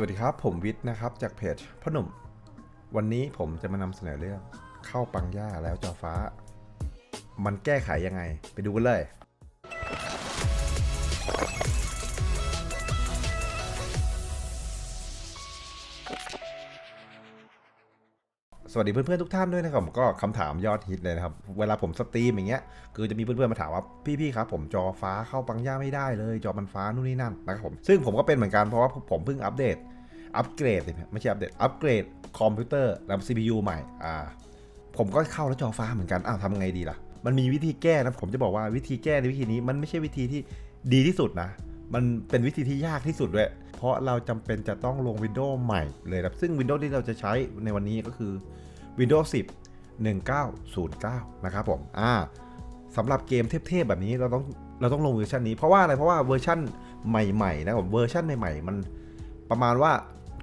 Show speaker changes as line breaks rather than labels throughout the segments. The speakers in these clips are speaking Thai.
สวัสดีครับ ผมวิทย์นะครับ จากเพจพ่อหนุ่ม วันนี้ผมจะมานำเสนอเรื่องเข้าปังย่าแล้วจอฟ้า มันแก้ไขยังไง ไปดูกันเลย สวัสดีเพื่อนๆทุกท่านด้วยนะครับผมก็คำถามยอดฮิตเลยนะครับ เวลาผมสตรีมอย่างเงี้ยคือจะมีเพื่อนๆมาถามว่าพี่ๆครับผมจอฟ้าเข้าปังย่าไม่ได้เลย จอมันฟ้านู่นนี่นั่นนะครับผมซึ่งผมก็เป็นเหมือนกันเพราะว่าผมเพิ่งอัปเดตอัปเกรดไม่ใช่อัปเดตอัปเกรดคอมพิวเตอร์แล้ว CPU ใหม่อ่าผมก็เข้าแล้วจอฟ้าเหมือนกันอ้าวทำไงดีล่ะ มันมีวิธีแก้นะผมจะบอกว่าวิธีแก้ในวิธีนี้มันไม่ใช่วิธีที่ดีที่สุดนะ มันเป็นวิธีที่ยากที่สุดด้วย เพราะเราจำเป็นจะต้องลง Windows ใหม่เลยครับ ซึ่ง Windows ที่เราจะใช้ในวันนี้ก็คือ Windows 10 1909 นะครับผมอ่าสำหรับเกมเทพๆแบบนี้เราต้องเราต้องลงเวอร์ชันนี้เพราะว่าอะไรเพราะว่าเวอร์ชันใหม่ๆนะผมเวอร์ชันใหม่ๆมันประมาณว่า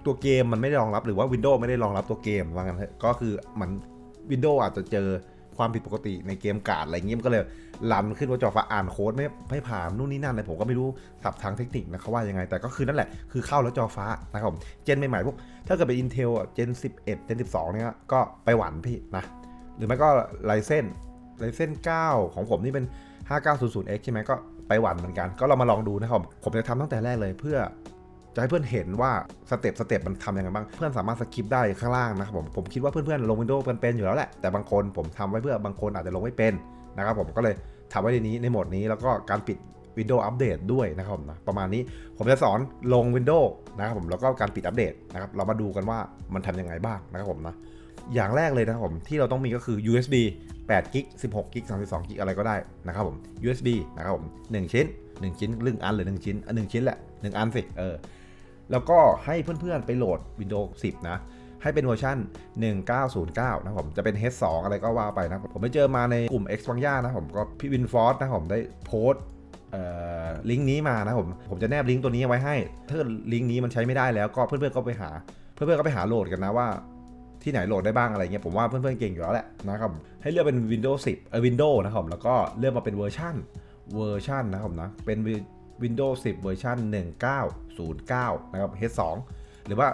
ตัวเกมมันไม่ได้รองรับหรือว่า Windows ไม่ได้รองรับตัวเกมว่างั้นเถอะก็คือมัน Windows อาจจะเจอ ความผิดปกติในเกมการ์ดอะไรเงี้ยมันก็เลยลันขึ้นว่าจอฟ้าอ่านโค้ดไม่ไม่ผ่านนู่นนี่นั่นเลยผมก็ไม่รู้สับทางเทคนิคนะเขาว่ายังไง แต่ก็คือนั่นแหละคือเข้าแล้วจอฟ้านะครับผมเจนใหม่ๆพวกถ้าเกิดเป็น Intel อะเจน 11 เจน 12 เนี่ยก็ไปหวันพี่นะหรือไม่ก็ไลเซนไลเซน9 ของผมนี่เป็น 5900X ใช่ไหมก็ไปหวันเหมือนกัน ก็เรามาลองดูนะครับผมจะทำตั้งแต่แรกเลยเพื่อ จะให้เพื่อนเห็นว่าสเต็ปสเต็ปมันทำยังไงบ้าง เพื่อนสามารถสกิปได้ข้างล่างนะครับผมผมคิดว่าเพื่อนๆลง Windows เป็นเป็นอยู่แล้วแหละ แต่บางคนผมทำไว้เพื่อบางคนอาจจะลงไม่เป็นนะครับผมก็เลยทำไว้ในนี้ในโหมดนี้แล้วก็การปิด Windows อัปเดตด้วยนะครับผมนะประมาณนี้ผมจะสอนลง Windows นะครับผมแล้วก็การปิดอัปเดตนะครับเรามาดูกันว่ามันทำยังไงบ้างนะครับผมนะอย่างแรกเลยนะครับผมที่เราต้องมีก็คือ USB 8กิก16กิก32กิกอะไรก็ได้นะครับผม USB นะครับผม1ชิ้น 1 ชิ้นลึงอันหรือ 1 ชิ้นอันหนึ่งชิ้นแหละ 1 อันสิเออ แล้วก็ให้เพื่อนๆไปโหลด Windows 10 นะ ให้เป็นเวอร์ชัน1909 นะผมจะเป็น H2 อะไรก็ว่าไปนะ ผมไปเจอมาในกลุ่ม X บางย่านะผมก็พี่วินฟอร์สนะผมได้โพสต์ลิงก์นี้มานะผมผมจะแนบลิงก์ตัวนี้ไว้ให้ ถ้าลิงก์นี้มันใช้ไม่ได้แล้วก็เพื่อนๆก็ไปหา เพื่อนๆก็ไปหาโหลดกันนะว่าที่ไหนโหลดได้บ้างอะไรเงี้ยผมว่าเพื่อนๆเก่งอยู่แล้วแหละนะครับให้เลือกเป็น Windows 10เออ Windows นะครับผมแล้วก็เลือกมาเป็นเวอร์ชันเวอร์ชันนะครับนะเป็น Windows 10 เวอร์ชัน1909 นะครับ H2 หรือว่า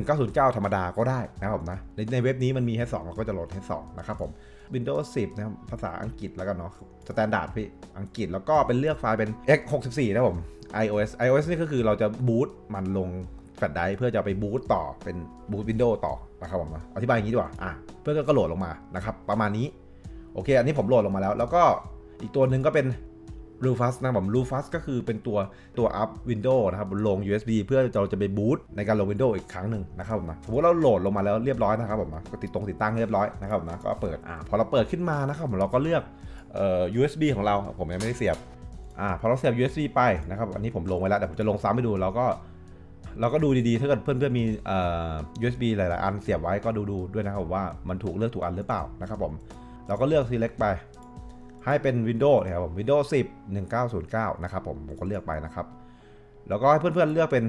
1909 ธรรมดาก็ได้นะครับผมนะ ในในเว็บนี้มันมี H2 เราก็จะโหลด H2 นะครับผม Windows 10 นะครับ ภาษาอังกฤษแล้วกันเนาะสแตนดาร์ดพี่ อังกฤษแล้วก็เป็นเลือกไฟล์เป็น x64 นะผม iOS iOS นี่ก็คือเราจะบูตมันลงแฟลชไดร์เพื่อจะไปบูตต่อเป็นบูตวินโดว์ต่อนะครับผมนะอธิบายอย่างนี้ดีกว่าอะเพื่อนก็โหลดลงมานะครับประมาณนี้โอเค อันนี้ผมโหลดลงมาแล้ว แล้วก็อีกตัวหนึ่งก็เป็น r u f u s นะครับผม r u f u s ก็คือเป็นตัวตัวอัพ Windows นะครับลง USB เพื่อเราจะไปบูตในการลง Windows อีกครั้งหนึ่งนะครับผมนะสมมติเราโหลดลงมาแล้วเรียบร้อยนะครับผมนะก็ติดตรงติดตั้งเรียบร้อยนะครับผมนะก็เปิดอ่าพอเราเปิดขึ้นมานะครับผมเราก็เลือกเอ่อ USB ของเราผมยังไม่ได้เสียบอ่าพอเราเสียบ USB ไปนะครับอันนี้ผมลงไว้แล้วแต่ผมจะลงซ้ำให้ดูเราก็เราก็ดูดีๆ ถ้าเกิดเพื่อนๆมีเอ่อ USB หลายๆ อันเสียบไว้ก็ดูๆด้วยนะครับว่ามันถูกเลือกถูกอันหรือเปล่านะครับผม เราก็เลือก select ไป ให้เป็น Windows นะครับผม Windows 10 1909 นะครับผมผมก็เลือกไปนะครับ แล้วก็ให้เพื่อนๆเลือกเป็น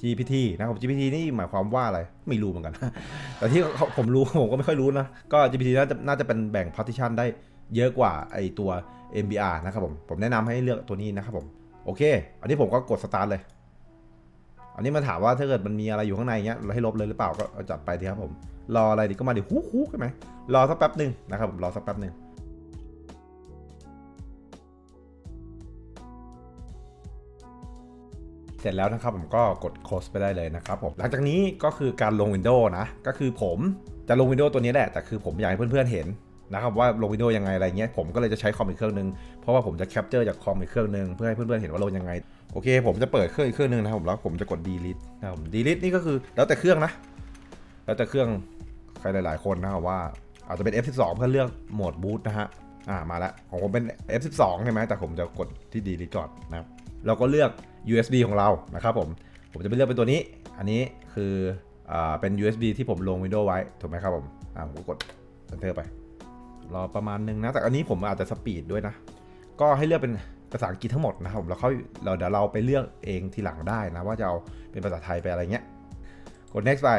GPT นะครับ GPT นี่หมายความว่าอะไร ไม่รู้เหมือนกัน แต่ที่ผมรู้ผมก็ไม่ค่อยรู้นะ ก็ GPT น่าจะน่าจะเป็นแบ่ง partition ได้เยอะกว่าไอตัว MBR นะครับผม ผมแนะนำให้เลือกตัวนี้นะครับผม โอเค อันนี้ผมก็กด start เลย อันนี้มาถามว่าถ้าเกิดมันมีอะไรอยู่ข้างในเงี้ยเราให้ลบเลยหรือเปล่าก็จัดไปทีครับผม รออะไรดีก็มาดิฮู้ฮู้ใช่ไหมรอสักแป๊บหนึ่งนะครับผมรอสักแป๊บหนึ่ง สร็จแล้วนะครับผมก็กด close ไปได้เลยนะครับผมหลังจากนี้ก็คือการลง Windows นะ ก็คือผมจะลง Windows ตัวนี้แหละ แต่คือผมอยากให้เพื่อนๆเห็นนะครับว่าลง Windows ยังไงอะไรเงี้ยผมก็เลยจะใช้คอมอีกเครื่องนึง เพราะว่าผมจะแคปเจอร์จากคอมอีกเครื่องนึง เพื่อให้เพื่อนๆเห็นว่าลงยังไง โอเค ผมจะเปิดเครื่องอีกเครื่องนึงนะครับแล้วผมจะกด delete นะครับผม delete นี่ก็คือแล้วแต่เครื่องนะ แล้วแต่เครื่องใครหลาย ๆ คนนะครับว่าอาจจะเป็น F12 เพื่อเลือกโหมดบูตนะฮะอ่ามาแล้วของผมเป็น F12 ใช่ไหมแต่ผมจะกดที่ delete ก่อนนะครับเราก็เลือก USB ของเรานะครับผม ผมจะไปเลือกเป็นตัวนี้ อันนี้คืออ่าเป็น USB ที่ผมลง Windows ไว้ ถูกไหมครับผม อ่าผมก็กด enter ไป รอประมาณนึงนะ แต่อันนี้ผมอาจจะสปีดด้วยนะ ก็ให้เลือกเป็นภาษาอังกฤษทั้งหมดนะครับผมแล้วเขาเราเดี๋ยวเราไปเลือกเองทีหลังได้นะ ว่าจะเอาเป็นภาษาไทยไปอะไรเงี้ย กด next ไป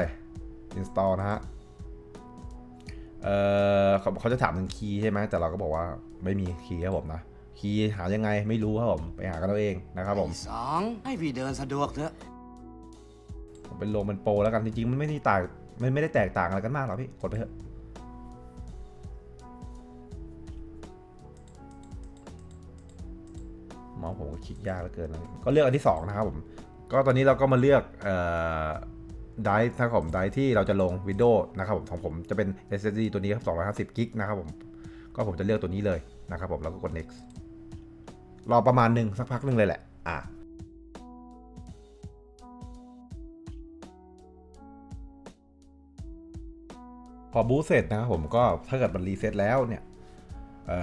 install นะฮะเออเขาเขาจะถามถึงคีย์ใช่ไหมแต่เราก็บอกว่าไม่มีคีย์ครับผมนะ คีย์หายังไงไม่รู้ครับผมไปหากันเอาเองนะครับผม
ไอ้สองให้พี่เดินสะดวกเถอะ
ผมเป็นโลมันโปรแล้วกันจริงๆมันไม่ได้ต่างมันไม่ได้แตกต่างอะไรกันมากหรอกพี่กดไปเถอะเมาส์ผมก็คลิกยากเหลือเกินนะก็เลือกอันที่สองนะครับผม ก็ตอนนี้เราก็มาเลือกเอ่อไดร์นะครับผมไดร์ที่เราจะลง Windows นะครับผมของผมจะเป็น SSD ตัวนี้ครับ250กิกนะครับผม ก็ผมจะเลือกตัวนี้เลยนะครับผมแล้วก็กด next รอประมาณหนึ่งสักพักหนึ่งเลยแหละ อะพอบูตเสร็จนะครับผมก็ถ้าเกิดมันรีเซ็ตแล้วเนี่ย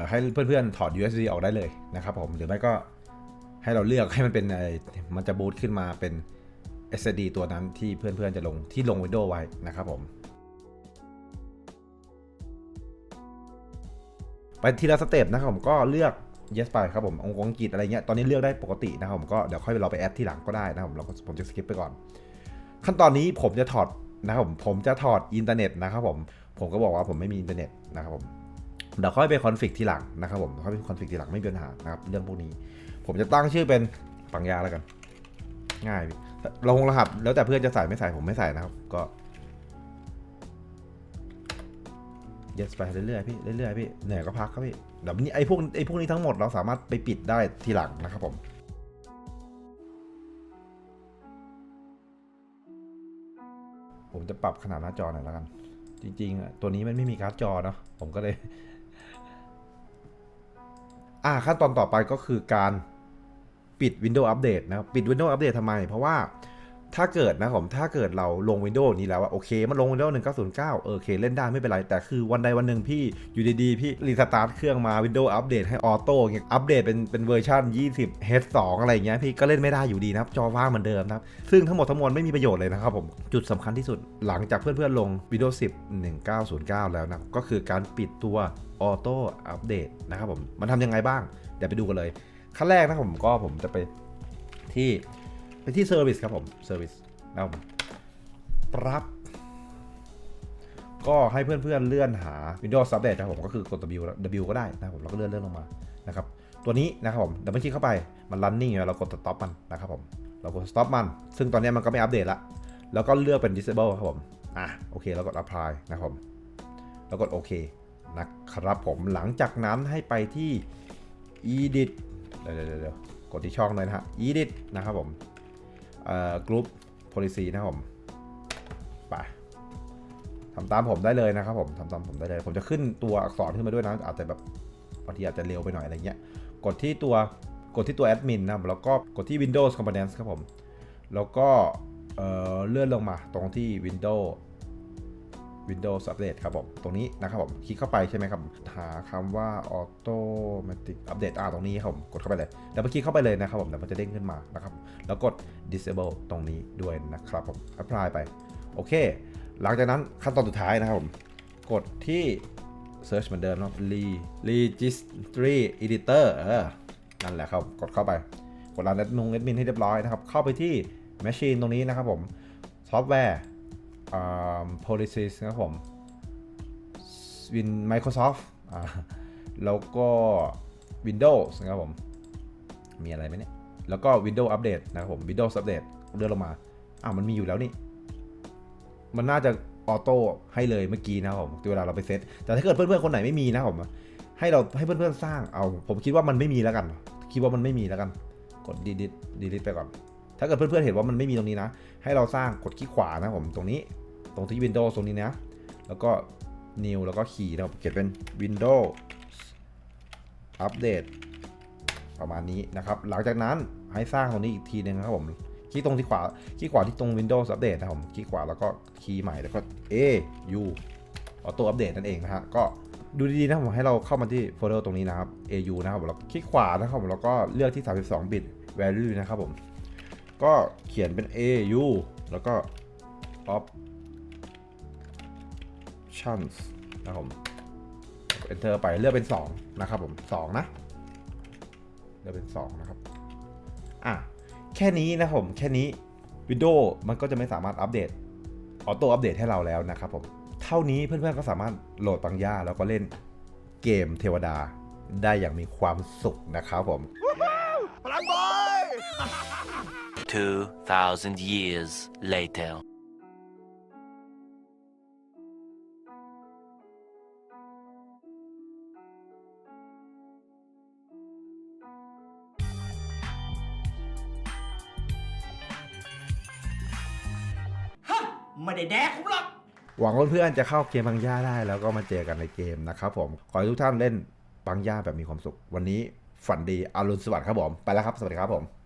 ให้เพื่อนๆ ถอด USB ออกได้เลยนะครับผมหรือไม่ก็ให้เราเลือกให้มันเป็นไอ้มันจะบูตขึ้นมาเป็น SSD ตัวนั้นที่เพื่อนๆจะลงที่ลง Windows ไว้นะครับผมไปทีละสเต็ปนะครับผมก็เลือก yes ไปครับผมองค์อังกฤษอะไรเงี้ยตอนนี้เลือกได้ปกตินะครับผมก็เดี๋ยวค่อยเราไปแอดที่หลังก็ได้นะครับผมเราผมจะสกิปไปก่อน ขั้นตอนนี้ผมจะถอดนะครับผมผมจะถอดอินเทอร์เน็ตนะครับผมผมก็บอกว่าผมไม่มีอินเทอร์เน็ตนะครับผมเดี๋ยวค่อยไปคอนฟิกทีหลังนะครับผมค่อยไปคอนฟิกทีหลังไม่มีปัญหานะครับเรื่องพวกนี้ ผมจะตั้งชื่อเป็นปังยาแล้วกัน ง่ายเราคงรหัสแล้วแต่เพื่อนจะใส่ไม่ใส่ผมไม่ใส่นะครับ ก็ yes ไปเรื่อยๆพี่เรื่อยๆพี่เหนื่อยก็พักครับพี่ เดี๋ยวนี้ไอ้พวกไอ้พวกนี้ทั้งหมดเราสามารถไปปิดได้ทีหลังนะครับผมผมจะปรับขนาดหน้าจอหน่อยแล้วกัน จริงๆ ตัวนี้มันไม่มีการ์ดจอเนาะผมก็เลย อ่าขั้นตอนต่อไปก็คือการปิด Windows Update นะครับ ปิด Windows Update ทำไม เพราะว่า ถ้าเกิดนะผมถ้าเกิดเราลง Windows นี้แล้วว่าโอเค มันลง Windows 1909เออโอเค เล่นได้ไม่เป็นไร แต่คือวันใดวันหนึ่งพี่อยู่ดีๆ พี่รีสตาร์ทเครื่องมา Windows อัปเดตให้ออโต้เงี้ยอัปเดตเป็นเป็นเวอร์ชัน20 H2 อะไรเงี้ยพี่ก็เล่นไม่ได้อยู่ดีนะครับ จอว่างเหมือนเดิมนะครับ ซึ่งทั้งหมดทั้งมวลไม่มีประโยชน์เลยนะครับผมจุดสำคัญที่สุดหลังจากเพื่อนๆลง Windows 10 1909 แล้วนะก็คือการปิดตัวออโต้อัปเดตนะครับผมมันทำยังไงบ้างเดี๋ยวไปดูกันเลยขั้นแรกนะผมก็ผมจะไปที่ ไปที่ Service ครับผม Service นะครับผมปรับก็ให้เพื่อนๆเลื่อนหา Windows Update นะครับผมก็คือกด W W ก็ได้นะครับผมแล้วก็เลื่อนเลื่อนลงมานะครับตัวนี้นะครับผมเดี๋ยวเมื่อกี้เข้าไปมัน running อยู่เรากด stop มันนะครับผมเรากด stop มัน ซึ่งตอนนี้มันก็ไม่อัปเดตละแล้วก็เลือกเป็น disable ครับผมอะโอเคแล้วกด apply นะครับผมแล้วกดโอเคนะครับผมหลังจากนั้นให้ไปที่ edit เดี๋ยวเดี๋ยวเดี๋ยวกดที่ช่องเลยนะฮะ edit นะครับผม เอ่อ group policy นะครับผมไปทำตามผมได้เลยนะครับผมทำตามผมได้เลย ผมจะขึ้นตัวอักษรขึ้นมาด้วยนะ อาจจะแบบบางทีอาจจะเร็วไปหน่อยอะไรเงี้ย กดที่ตัวกดที่ตัวแอดมินนะแล้วก็กดที่ Windows Components ครับผม แล้วก็เเลื่อนลงมาตรงที่ Windows Windows Update ครับผมตรงนี้นะครับผมคลิกเข้าไปใช่ไหมครับหาคำว่า Automatic Update อ่าตรงนี้ครับผมกดเข้าไปเลยแล้วเมื่อกี้เข้าไปเลยนะครับผมเดี๋ยวมันจะเด้งขึ้นมานะครับแล้วกด Disable ตรงนี้ด้วยนะครับผม Apply ไปโอเค หลังจากนั้นขั้นตอนสุดท้ายนะครับผมกดที่ Search เหมือนเดิมนะครับ Re Registry Editor เออนั่นแหละครับกดเข้าไปกดรันแอดมินแอดมินให้เรียบร้อยนะครับเข้าไปที่ Machine ตรงนี้นะครับผม Software อ่า policies นะผม Win Microsoft แล้วก็ Windows นะครับผม มีอะไรไหมเนี่ย แล้วก็ Windows Update นะครับผม Windows Update เลื่อนลงมา อ้าวมันมีอยู่แล้วนี่ มันน่าจะออโต้ให้เลยเมื่อกี้นะครับผมเวลาเราไปเซต แต่ถ้าเกิดเพื่อนๆคนไหนไม่มีนะครับผมให้เราให้เพื่อนๆสร้างเอา ผมคิดว่ามันไม่มีแล้วกัน คิดว่ามันไม่มีแล้วกัน กด delete delete ไปก่อน ถ้าเกิดเพื่อนๆเห็นว่ามันไม่มีตรงนี้นะ ให้เราสร้างกดคลิกขวานะผมตรงนี้ ตรงที่ Windows ตรงนี้นะ แล้วก็ New แล้วก็คีย์นะครับเขียนเป็น Windows Update ประมาณนี้นะครับ หลังจากนั้นให้สร้างตรงนี้อีกทีหนึงนะครับผมคลิกตรงที่ขวาคลิกขวาที่ตรง Windows Update นะผมคลิกขวาแล้วก็คีย์ใหม่แล้วก็ A U ออโต้อัปเดตนั่นเองนะฮะก็ดูดีๆนะผมให้เราเข้ามาที่โฟลเดอร์ตรงนี้นะครับ AU นะครับผมแล้วคลิกขวานะครับผมแล้วก็เลือกที่ 32 บิต value นะครับผม ก็เขียนเป็น AU แล้วก็ options นะครับผม enter ไปเลือกเป็น 2 นะครับผม 2 นะ เลือกเป็น 2 นะครับ อะ แค่นี้นะผม แค่นี้ Windows มันก็จะไม่สามารถอัปเดตออโต้อัปเดตให้เราแล้วนะครับผม เท่านี้เพื่อนๆก็สามารถโหลดปังย่าแล้วก็เล่นเกมเทวดาได้อย่างมีความสุขนะครับผม
2,000 years later. ห
วังว่าเพื่อนจะเข้าเกมปังย่าได้แล้วก็มาเจอกันในเกมนะครับผม ขอให้ทุกท่านเล่นปังย่าแบบมีความสุข วันนี้ฝันดีอารุณสวัสดิ์ครับผม ไปแล้วครับ สวัสดีครับผม